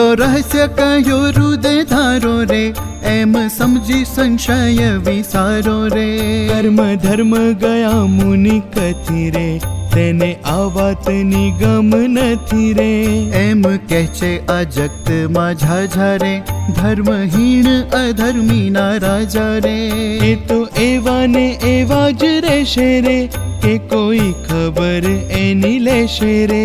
રૂડો રહસ્ય કહ્યો હૃદય ધારો રે એમ સમજી સંશય વિસારો રે કર્મ ધર્મ ગયા મુનિ કથી રે તેને આ વાતની ગમ નથી રે એમ કહે છે આ જગતમાં ઝાઝા રે ધર્મહીણ અધર્મીના રાજા રે એ તો એવા ને એવા જ રહેશે રે કે કોઈ ખબર એની લેશે રે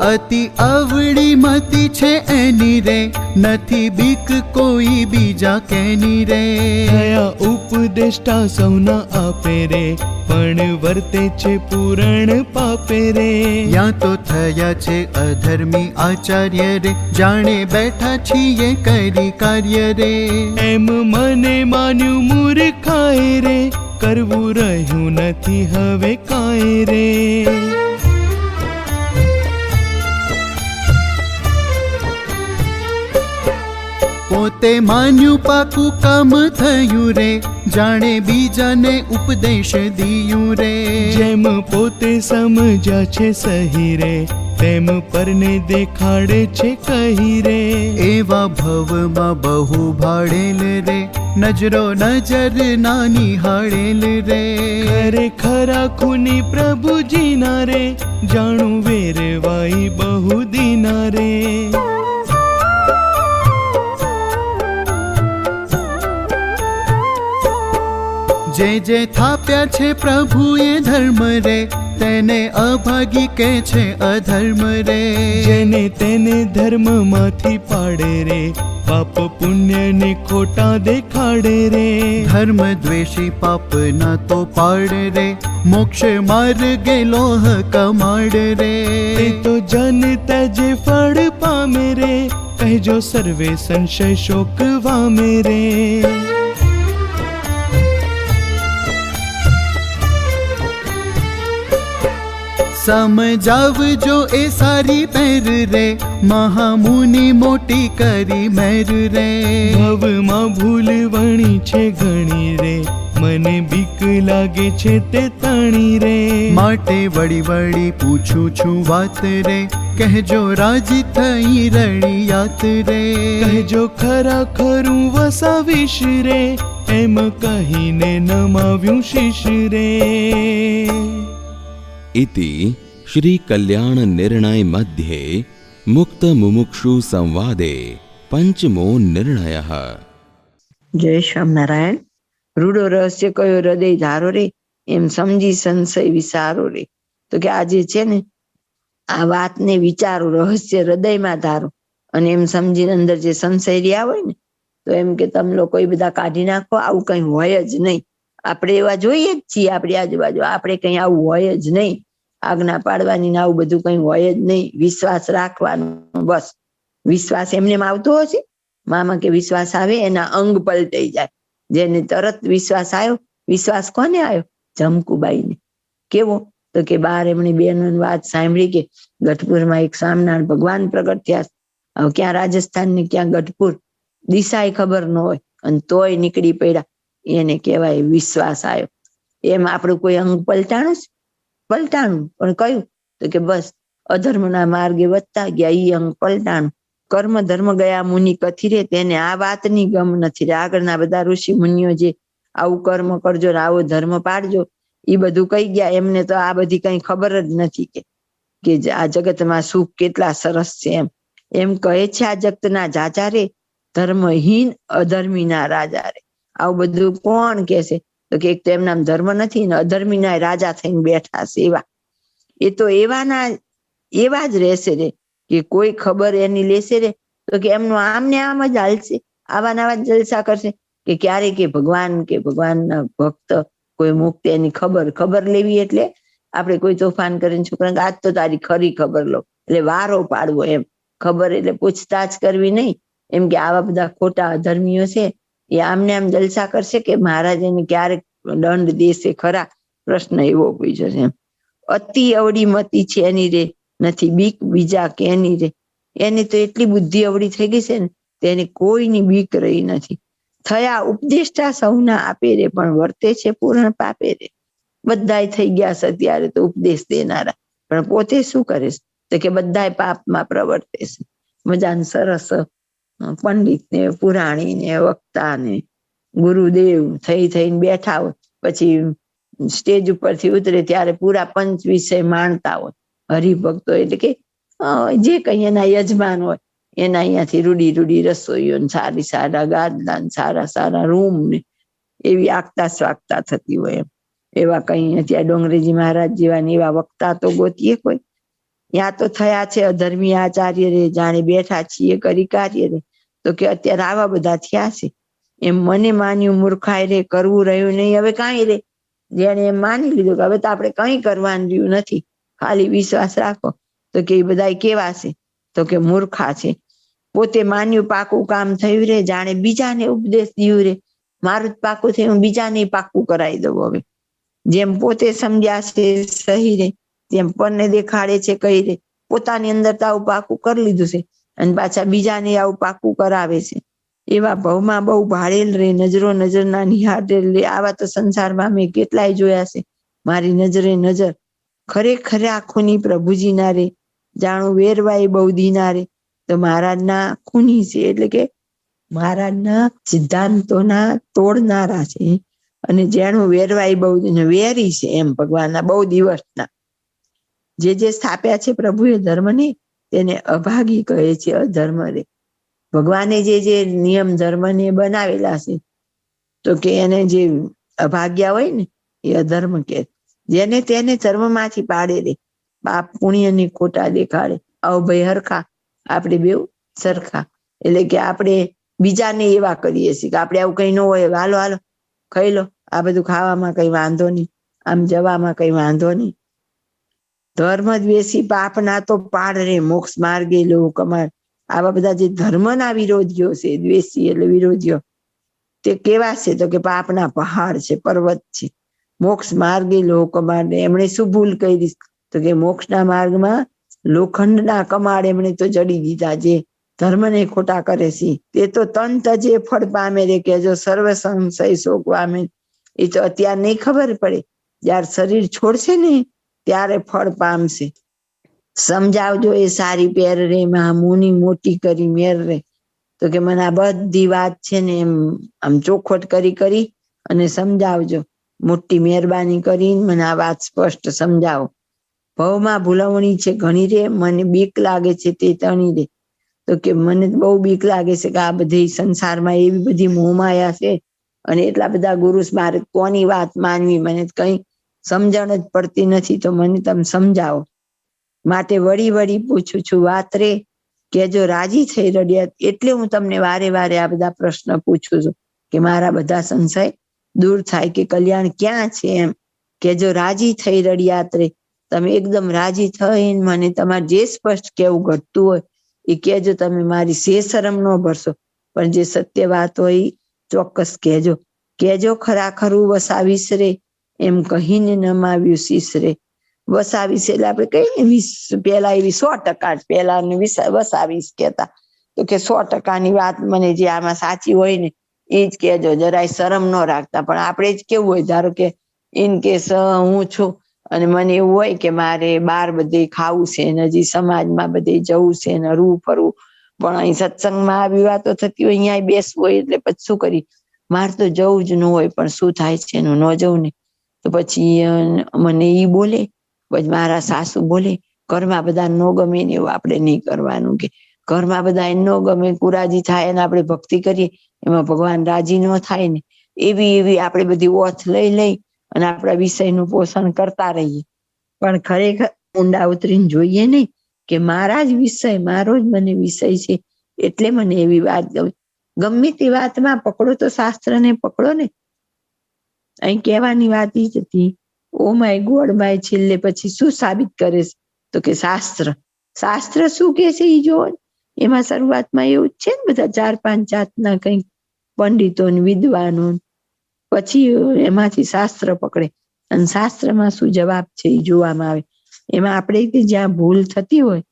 અતિ અવળી મતી છે એની રે. નથી બીક કોઈ બીજા કેની રે. થયા ઉપદેષ્ટા સૌના આપે રે. પણ વર્તે છે પૂરણ પાપે રે. યા તો થયા છે અધર્મી આચાર્ય રે. જાણે બેઠા છીએ કરી કાર્ય રે. એમ મને માન્યું મૂર્ખાય રે. કરવું રહ્યું નથી હવે કાંઈ રે. પોતે માન્યું પાકું કામ થયું રે. જાણે બીજાને ઉપદેશ દિયું રે. જેમ પોતે સમજ્યા છે સહી રે તેમ પરને દેખાડે છે કહી રે. એવા ભવમાં બહુ ભાડેલ રે. નજરો નજર નાની હાડેલ રે. ખરેખરા ખૂની પ્રભુજીના રે જાણું વેરવાઈ બહુ દીના રે. જે જે થાપ્યા છે પ્રભુએ ધર્મ રે તેને અભાગી કે છે અધર્મ રે. જેને તેને ધર્મમાંથી પાડે રે પાપ પુણ્ય ને ખોટા દેખાડે રે. ધર્મ દ્વેષી પાપ ના તો પાડ રે મોક્ષ માર્ગે લોહ કમાડ રે. તે તો જનતા જે ફળ પામે રે કહેજો સર્વે સંશય શોક વામે રે. સમજાવજો એ સારી પહેર રે. મહામુનિ મોટી કરી મેર રે. ભવમાં ભૂલ વણી છે ઘણી રે. મને બીક લાગે છે તે તાણી રે. માટે વળી વળી પૂછું છું વાત રે. કહેજો રાજી થઈ રળિયાત રે. કહેજો ખરા ખરું વસાવીશ રે. એમ કહીને નમાવ્યું શિશ રે. इति श्रीकल्याणनिर्णय मध्ये मुक्तमुमुक्षुसंवादे पञ्चमो निर्णयः જય સ્વામિનારાયણ રૂડો રહસ્ય કયો હૃદય ધારો રે એમ સમજી સંશય વિચારો રે તો કે આજે છે ને આ વાતને વિચારો રહસ્ય હૃદયમાં ધારો અને એમ સમજીને અંદર જે સંશય રહ્યા હોય ને તો એમ કે તમે લોકો એ બધા કાઢી નાખો આવું કઈ હોય જ નહીં આપણે એવા જોઈએ જ છીએ આપણી આજુબાજુ. આપણે કઈ આવું હોય જ નહીં. આજ્ઞા પાડવાની આવું બધું કઈ હોય જ નહીં. વિશ્વાસ રાખવાનો, બસ. વિશ્વાસ એમને આવતો હશે? મામા કે વિશ્વાસ આવે, એના અંગ પલટાઈ જાય. જેને તરત વિશ્વાસ આવ્યો, વિશ્વાસ કોને આવ્યો? જમકુબાઈને. કેવો? તો કે બાર એમની બેન વાત સાંભળી કે ગઢપુરમાં એક સ્વામિનારાયણ ભગવાન પ્રગટ થયા ક્યાં રાજસ્થાન ને ક્યાં ગઢપુર? દિશાય ખબર ન હોય. અને તોય નીકળી પડ્યા. એને કહેવાય વિશ્વાસ આવ્યો એમ આપણું કોઈ અંગ પલટાણું છે? પલટાણું. પણ કયું? તો કે બસ, અધર્મના માર્ગે વધતા ગયા, ઈ અંગ પલટાણું. કર્મ ધર્મ ગયા મુનિ કથી તેને આ વાતની ગમ નથી રે. આગળના બધા ઋષિ મુનિઓ જે આવું કર્મ કરજો ને આવો ધર્મ પાડજો એ બધું કહી ગયા? એમને તો આ બધી કઈ ખબર જ નથી કે કે આ જગતમાં સુખ કેટલા સરસ છે એમ. એમ કહે છે આ જગતના જાજા રે, ધર્મહીન અધર્મીના રાજા રે. આવું બધું કોણ કે છે તો કે એક તો એમના ધર્મ નથી ને અધર્મીના રાજા થઈને બેઠા છે એવા. એ તો એવાના, એવા જ રહેશે રે કે કોઈ ખબર એની લેશે રે. તો કે એમનું આમ ને આમ જ હાલશે, આવા નવા જલસા કરશે. કે ક્યારે કે ભગવાન, કે ભગવાનના ભક્ત કોઈ મુક્ત એની ખબર ખબર લેવી એટલે આપણે કોઈ તોફાન કરીને છોકરા આજ તો તારી ખરી ખબર લો. એટલે વારો પાડવો એમ. ખબર એટલે પૂછતાછ કરવી નહીં. એમ કે આવા બધા ખોટા અધર્મીઓ છે એ આમને આમ જલસા કરશે કે મહારાજ એને ક્યારેક દંડ દેશે? ખરા પ્રશ્ન એવો પૂછ્યો છે અતિ અવડી મતી છે એની રે, નથી બીક બીજા કે એની રે. એની તો એટલી બુદ્ધિ અવડી થઈ ગઈ છે ને તેને કોઈની બીક રહી નથી. થયા ઉપદેષ્ટા સૌના આપે રે, પણ વર્તે છે પૂર્ણ પાપે રે. બધાય થઈ ગયા છે અત્યારે તો ઉપદેશ દેનારા. પણ પોતે શું કરે છે? તો કે બધાય પાપમાં પ્રવર્તે છે. મજાને સરસ પંડિત ને, પુરાણી ને, વક્તા ગુરુદેવ થઈ થઈને બેઠા હોય. પછી સ્ટેજ ઉપરથી ઉતરે ત્યારે પૂરા પંચ વિષય માણતા હોય. હરિભક્તો એટલે કે જે કઈ એના યજમાન હોય, એના અહીંયાથી રૂડી રૂડી રસોઈઓ સારી સારા ગાદલા સારા સારા રૂમ ને એવી આગતા સ્વાગતા થતી હોય એમ. એવા કઈ અત્યારે ડોંગરેજી મહારાજ જેવા એવા વક્તા તો ગોતીએ કોઈ. ત્યાં તો થયા છે અધર્મી આચાર્ય રે, જાણે બેઠા છીએ કરી કાર્ય રે. તો કે અત્યારે આવા બધા થયા છે. એમ મને માન્યું મૂર્ખાય રે, કરવું રહ્યું નહીં. હવે કાંઈ રે? જેને એમ માની લીધું કે હવે તો આપણે કંઈ કરવાનું રહ્યું નથી. ખાલી વિશ્વાસ રાખો. તો કે એ બધા કેવા છે? તો કે મૂર્ખા છે. પોતે માન્યું, પાકું કામ થયું રે. જાણે બીજાને ઉપદેશ દીયું રે. મારું જ પાકું થયું, હું બીજાને પાકું કરાવી દઉં હવે. જેમ પોતે સમજ્યા છે સહી રે, તેમ પરને દેખાડે છે કઈ રે. પોતાની અંદર તો આવું પાકું કરી લીધું છે. અને પાછા બીજાને આવું પાકું કરાવે છે. એવા ભવમાં બહુ ભાડેલ રે, નજરો નજરના નિહાળેલ રે આવા તો સંસારમાં મેં કેટલાય જોયા છે. મારી નજરે નજર ખરેખર ખૂની પ્રભુજીના રે. જાણું વેરવાય બહુ દીના રે. તો મહારાજના ખૂની છે, એટલે કે મહારાજના સિદ્ધાંતોના તોડનારા છે. અને જેનું વેરવાય બહુ વેરી છે એમ ભગવાનના બહુ દિવસના. જે જે સ્થાપ્યા છે પ્રભુએ ધર્મને તેને અભાગી કહે છે અધર્મ રે ભગવાને જે જે નિયમ ધર્મને બનાવેલા છે, તો કે એને જે અભાગ્યા હોય ને, એ અધર્મ કે. જેને તેને ધર્મમાંથી પાડે રે, પાપ પુણ્યની ખોટા દેખાડે. આવો ભાઈ હરખા, આપણે બેવ સરખા. એટલે કે આપણે બીજાને એવા કરીએ છીએ કે આપણે આવું કઈ ન હોય, હાલો હાલો, ખાઈ લો. આ બધું ખાવામાં કઈ વાંધો નહીં. આમ જવામાં કઈ વાંધો નહીં. ધર્મ દ્વેષી પાપના તો પાડ રે, મોક્ષ માર્ગે લોકો કમાડ આવા બધા જે ધર્મના વિરોધીઓ છે, દ્વેષી એટલે વિરોધીઓ, તે કેવા છે? તો કે પાપના પહાડ છે, પર્વત છે. મોક્ષ માર્ગે લોક કમાડ એમણે શું ભૂલ કરી? તો કે મોક્ષના માર્ગમાં લોખંડના કમાડ એમણે તો જડી દીધા, જે ધર્મને ખોટા કરે છે. તે તો તંત જે ફળ પામે રે કે જો સર્વ સંશય શોક પામે એ તો અત્યારે નહીં ખબર પડે. જ્યારે શરીર છોડશે ને ત્યારે ફળ પામશે. સમજાવજો એ સારી પહેર રે મુની મોટી કરી મેર રે તો કે મને આ બધી વાત છે ને એમ, આમ ચોખવટ કરી કરી અને સમજાવજો. મોટી મહેરબાની કરીને મને આ વાત સ્પષ્ટ સમજાવો. ભવમાં ભૂલવણી છે ઘણી રે, મને બીક લાગે છે તે તણી રે. તો કે મને બહુ બીક લાગે છે કે આ બધી સંસારમાં એવી બધી મોહમાયા છે અને એટલા બધા ગુરુ મારે કોની વાત માનવી? મને કઈ સમજણ જ પડતી નથી તો મને તમે સમજાવો. માટે વળી વળી પૂછું છું, વાત રે? કે જો રાજી થઈ રડ્યા, એટલે હું તમને વારે વારે આ બધા પ્રશ્ન પૂછું છું કે મારા બધા સંશય દૂર થાય કે કલ્યાણ ક્યાં છે એમ? કે જો રાજી થઈ રડ્યા રે તમે એકદમ રાજી થઈને મને તમારે જે સ્પષ્ટ કેવું ઘટતું હોય, એ કહેજો તમે મારી સે શરમ ન ભરશો. પણ જે સત્ય વાત હોય ચોક્કસ કહેજો. કહેજો ખરા ખરું વસાવીશ રે. એમ કહીને નમાવ્યું શીશરે. વસાવીશ એટલે આપણે ને, વીસ પેલા એવી સો ટકા પેલા વસાવીશ કહેતા. તો કે સો ટકાની વાત મને જે આમાં સાચી હોય ને એ જ કહેજો, જરાય શરમ ન રાખતા. પણ આપણે જ કેવું હોય, ધારો કે ઇન કેસ હું છું અને મને એવું હોય કે મારે બહાર બધે ખાવું છે ને, હજી સમાજમાં બધે જવું છે ને હરવું ફરવું. પણ અહીં સત્સંગમાં આવી વાતો થતી હોય અહીંયા બેસવું હોય એટલે પછી શું કરી મારે તો જવું જ ન હોય, પણ શું થાય છે એનું ન જવું ને? તો પછી મને એ બોલે, પછી મારા સાસુ બોલે, ઘરમાં બધા નો ગમે ને એવું આપણે નહીં કરવાનું કે, ઘરમાં બધા ન ગમે, કુરાજી થાય અને આપણે ભક્તિ કરીએ, એમાં ભગવાન રાજી ન થાય ને, એવી એવી આપણે બધી ઓથ લઈ લઈ અને આપણા વિષયનું પોષણ કરતા રહીએ. પણ ખરેખર ઊંડા ઉતરીને જોઈએ નહીં કે મારા જ વિષય, મારો જ મને વિષય છે, એટલે મને એવી વાત ગમે ગમે તે વાતમાં પકડો તો શાસ્ત્રને પકડો ને અહીં કહેવાની વાત ઈ જ હતી, ઓ માય ગોડ, માય છેલ્લે પછી શું સાબિત કરે તો કે, શાસ્ત્ર. શાસ્ત્ર શું કે છે એ જોવો એમાં શરૂઆતમાં એવું જ છે ને બધા ચાર પાંચ જાતના કંઈક પંડિતો ને વિદ્વાનો. પછી એમાંથી શાસ્ત્ર પકડે. અને શાસ્ત્રમાં શું જવાબ છે એ જોવામાં આવે. એમાં આપણે કે જ્યાં ભૂલ થતી હોય,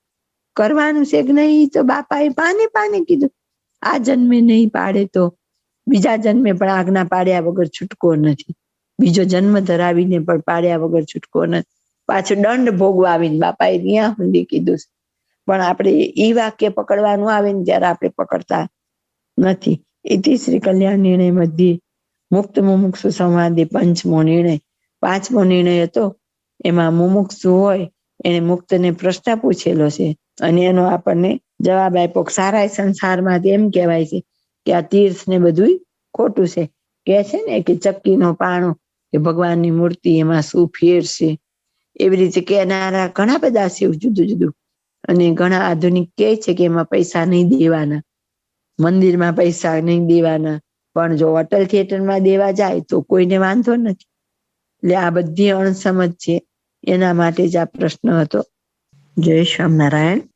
કરવાનું છે કે નહીં તો બાપાએ પાને પાને કીધું. આ જન્મે નહીં પાડે તો બીજા જન્મે પણ આજ્ઞા પાડ્યા વગર છૂટકો નથી. બીજો જન્મ ધરાવીને પણ પાડ્યા વગર છૂટકો નથી. પાછો દંડ ભોગવા આવીને બાપાએ ત્યાં સુધી કીધું છે. પણ આપણે એ વાક્ય પકડવાનું આવે ને ત્યારે આપણે પકડતા નથી. ઇતિ શ્રી કલ્યાણ નિર્ણય મધ્યે મુક્ત મુમુક્ષુ સંવાદે પંચમો નિર્ણય. પાંચમો નિર્ણય હતો. એમાં મુમુક્ષુ હોય એને મુક્તને પ્રશ્ન પૂછેલો છે. અને એનો આપણને જવાબ આપ્યો સારા સંસારમાં એમ કહેવાય છે કે આ તીર્થ ને બધું ખોટું છે. કે છે ને કે ચક્કીનો પાણો કે ભગવાનની મૂર્તિ એમાં શું ફેર છે? એવી રીતે કહેનારા ઘણા બધા છે જુદું જુદું. અને ઘણા આધુનિક કહે છે કે એમાં પૈસા નહીં દેવાના. મંદિરમાં પૈસા નહીં દેવાના. પણ જો હોટલ થિયેટરમાં દેવા જાય તો કોઈને વાંધો નથી. એટલે આ બધી અણસમજ છે. એના માટે જ આ પ્રશ્ન હતો. જય સ્વામિનારાયણ.